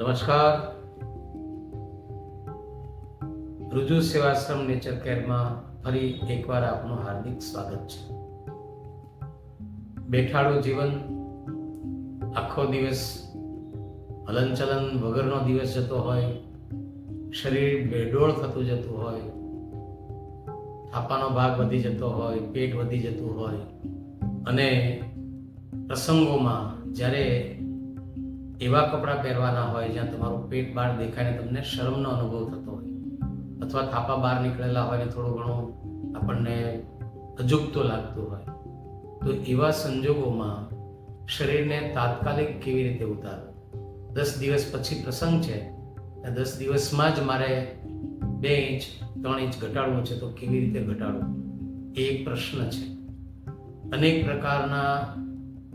નમસ્કાર. રુજુ સેવાશ્રમ નેચર કેરમાં ફરી એકવાર આપનું હાર્દિક સ્વાગત છે. બેઠાડું જીવન, આખો દિવસ, હલનચલન વગરનો દિવસ જતો હોય, શરીર બેડોળ થતું જતું હોય, થાપાનો ભાગ વધી જતો હોય, પેટ વધી જતું હોય, અને પ્રસંગોમાં જ્યારે એવા કપડાં પહેરવાના હોય જ્યાં તમારું પેટ બહાર દેખાઈને તમને શરમનો અનુભવ થતો હોય. અથવા થાપા બહાર નીકળેલા હોય ને થોડું ઘણું આપણને અજુગતો લાગતું હોય. તો એવા સંજોગોમાં શરીરને તાત્કાલિક કેવી રીતે ઉતારવું? દસ દિવસ પછી પ્રસંગ છે. દસ દિવસમાં જ મારે બે ઇંચ, ત્રણ ઇંચ ઘટાડવું છે તો કેવી રીતે ઘટાડવું? એ પ્રશ્ન છે. અનેક પ્રકારના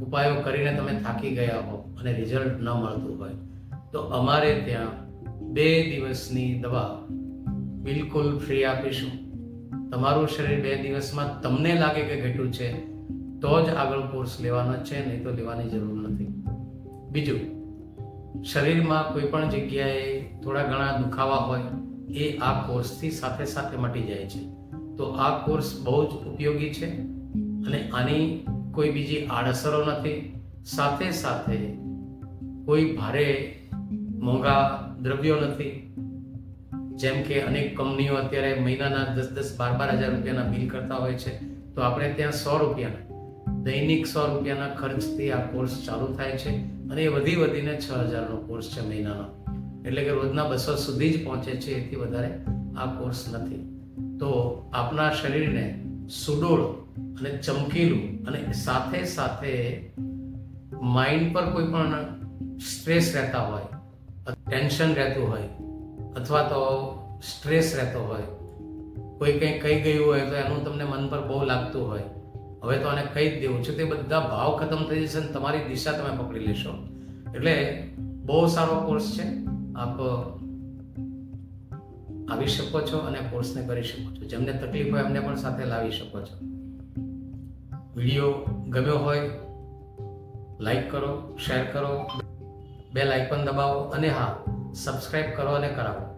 ઉપાયો કરીને તમે થાકી ગયા હો અને રિઝલ્ટ ન મળતું હોય, તો અમારે ત્યાં બે દિવસની દવા બિલકુલ ફ્રી આપીશું. તમારું શરીર બે દિવસમાં તમને લાગે કે ઘટ્યું છે, તો જ આગળ કોર્સ લેવાનો છે, નહીં તો લેવાની જરૂર નથી. બીજું, શરીરમાં કોઈ પણ જગ્યાએ થોડા ઘણા દુખાવા હોય, એ આ કોર્સથી સાથે સાથે મટી જાય છે. તો આ કોર્સ બહુ જ ઉપયોગી છે અને આની કોઈ બીજી આડઅસરો નથી. સાથે સાથે કોઈ ભારે મોંઘા દ્રવ્યો નથી. જેમ કે અનેક કંપનીઓ અત્યારે મહિનાના દસ દસ બાર બાર હજાર રૂપિયાના બિલ કરતા હોય છે. તો આપણે ત્યાં સો રૂપિયાના, દૈનિક સો રૂપિયાના ખર્ચથી આ કોર્સ ચાલુ થાય છે અને એ વધી વધીને છ હજારનો કોર્સ છે મહિનાનો. એટલે કે રોજના બસો સુધી જ પહોંચે છે, એથી વધારે આ કોર્સ નથી. તો આપના શરીરને સુડોળ અને ચમકીલું અને સાથે સાથે માઇન્ડ પર કોઈ પણ સ્ટ્રેસ રહેતા હોય ટેન્શન રહેતું હોય અથવા તો સ્ટ્રેસ રહેતો હોય, કોઈ કંઈ કહી ગયું હોય તો એનું તમને મન પર બહુ લાગતું હોય, હવે તો આને કહી જ દેવું છે. તે બધા ભાવ ખતમ થઈ જશે અને તમારી દિશા તમે પકડી લેશો. એટલે બહુ સારો કોર્સ છે. આપ આવી શકો છો અને કોર્સને કરી શકો છો. જેમને તકલીફ હોય એમને પણ સાથે લાવી શકો છો. વીડિયો ગમ્યો હોય લાઈક કરો શેર કરો બે લાઇકન દબાવો અને હા સબસ્ક્રાઈબ કરો અને કરાવો.